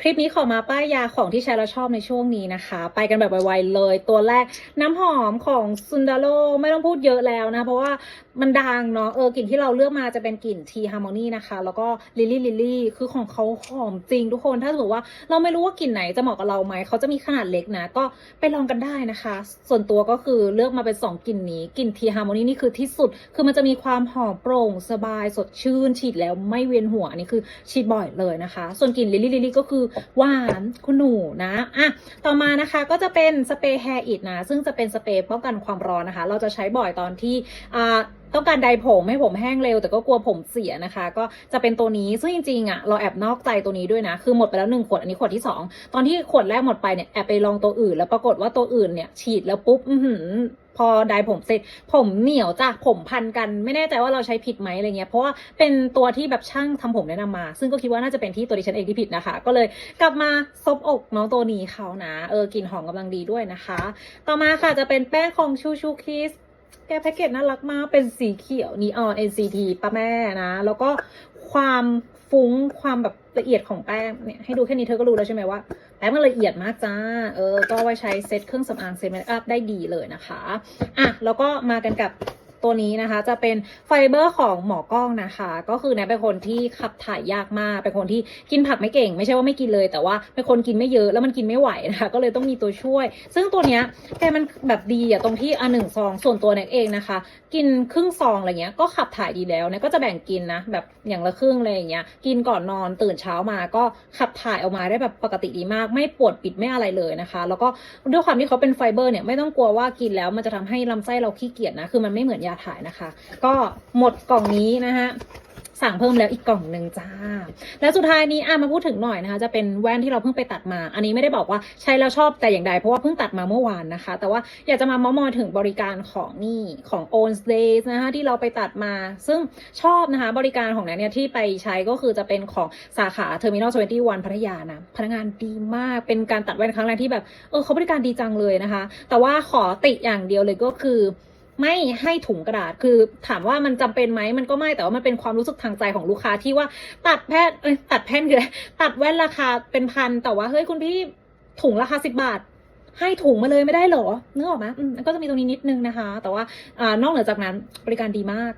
คลิปนี้ขอมาป้ายยาของที่ใช้แล้วชอบในช่วงนี้นะคะ ไปกันแบบไวๆเลย ตัวแรกน้ำหอมของซุนดาโ o ไม่ต้องพูดเยอะแล้วนะ เพราะว่ามันดังเนาะเออกลิ่นที่เราเลือกมาจะเป็นกลิ่นทีฮาร์โมนีนะคะ แล้วก็ลิลลี่ลิลลี่คือของเขาหอมจริงทุกคนถ้าสมมติว่าเราไม่รู้ว่ากลิ่นไหนจะเหมาะกับเราไหมเขาจะมีขนาดเล็กนะ ก็ไปลองกันได้นะคะ ส่วนตัวก็คือเลือกมาเป็น 2กลิ่นนี้กลิ่นทีฮาร์โมนีนี่คือที่สุด คือมันจะมีความหอมโปร่งสบายสดชื่นฉีดแล้วไม่เวียนหัวอันนี้คือฉีดบ่อยเลยนะคะ ส่วนกลิ่นลิลลี่ลิลลี่ก็คือหวานคุณหนูนะอะต่อมานะคะก็จะเป็นสเปรย์แฮร์อิดนะ ซึ่งจะเป็นสเปรย์ป้องกันความร้อนนะคะ เราจะใช้บ่อยตอนที่อ่าต้องการไดผมให้ผมแห้งเร็ว แต่ก็กลัวผมเสียนะคะ ก็จะเป็นตัวนี้ซึ่งจริงๆอะเราแอบนอกใจตัวนี้ด้วยนะ คือหมดไปแล้วหนึ่งขวดอันนี้ขวดที่สองตอนที่ขวดแรกหมดไปเนี่ยแอบไปลองตัวอื่น แล้วปรากฏว่าตัวอื่นเนี่ยฉีดแล้วปุ๊บ อือหือพอไดผมเสร็จ ผมเหนียวจ้ะผมพันกันไม่แน่ใจว่าเราใช้ผิดไหมอะไรเงี้ยเพราะว่าเป็นตัวที่แบบช่างทำผมแนะนำมา ซึ่งก็คิดว่าน่าจะเป็นที่ตัวดิฉันเองที่ผิดนะคะ ก็เลยกลับมาซบอกน้องตัวนี้เขานะเออกลิ่นหอมกำลังดีด้วยนะคะ ต่อมาค่ะจะเป็นแป้งของชูชูคิสแกแพ็กเกจน่ารักมากเป็นสีเขียวนีออน NCT ป้าแม่นะ แล้วก็ความ ฟุ้งความแบบละเอียดของแป้งเนี่ยให้ดูแค่นี้เธอก็รู้แล้วใช่ไหมว่าแป้งมันละเอียดมากจ้า เออ ก็ไว้ใช้เซตเครื่องสำอางเซตเมคอัพได้ดีเลยนะคะ อะ แล้วก็มากันกับ ตัวนี้นะคะจะเป็นไฟเบอร์ของหมอกล้องนะคะ ก็คือแนทเป็นคนที่ขับถ่ายยากมาก เป็นคนที่กินผักไม่เก่ง ไม่ใช่ว่าไม่กินเลย แต่ว่าเป็นคนกินไม่เยอะแล้วมันกินไม่ไหวนะคะ ก็เลยต้องมีตัวช่วย ซึ่งตัวเนี้ยแกมันแบบดีอะตรงที่อันหนึ่งซองส่วนตัวเน็ตเองนะคะ กินครึ่งซองอะไรเงี้ยก็ขับถ่ายดีแล้วเนี่ยก็จะแบ่งกินนะแบบอย่างละครึ่งอะไรอย่างเงี้ยกินก่อนนอนตื่นเช้ามาก็ขับถ่ายออกมาได้แบบปกติดีมาก ไม่ปวดปิดไม่อะไรเลยนะคะ แล้วก็ด้วยความที่เขาเป็นไฟเบอร์เนี่ยไม่ต้องกลัวว่ากินแล้วมันจะทำให้ลำไส้เราขี้เกียจนะคือมันไม่เหมือนยาถ่ายนะคะ ก็หมดกล่องนี้นะคะสั่งเพิ่มแล้วอีกกล่องหนึ่งจ้า แล้วสุดท้ายนี้อะมาพูดถึงหน่อยนะคะ จะเป็นแว่นที่เราเพิ่งไปตัดมา อันนี้ไม่ได้บอกว่าใช้แล้วชอบแต่อย่างใดเพราะว่าเพิ่งตัดมาเมื่อวานนะคะ แต่ว่าอยากจะมาเมอมอยถึงบริการของนี่ของ o n s Days นะคะที่เราไปตัดมา ซึ่งชอบนะคะบริการของนั้นเนี่ยที่ไปใช้ก็คือจะเป็นของสาขา Terminal 21พัทยานะพนักงานดีมากเป็นการตัดแว่นครั้งแรกที่แบบเออเขาบริการดีจังเลยนะคะ แต่ว่าขอติอย่างเดียวเลยก็คือ ไม่ให้ถุงกระดาษ คือถามว่ามันจำเป็นไหมมันก็ไม่ แต่ว่ามันเป็นความรู้สึกทางใจของลูกค้าที่ว่าตัดแพทย์เอ้ยตัดแผ่นคืออะไรตัดแว่นราคาเป็นพัน แต่ว่าเฮ้ยคุณพี่ถุงราคาสิบบาท ให้ถุงมาเลยไม่ได้เหรอนึกออกไหมก็จะมีตรงนี้นิดนึงนะคะ แต่ว่าอ่านอกเหนือจากนั้นบริการดีมาก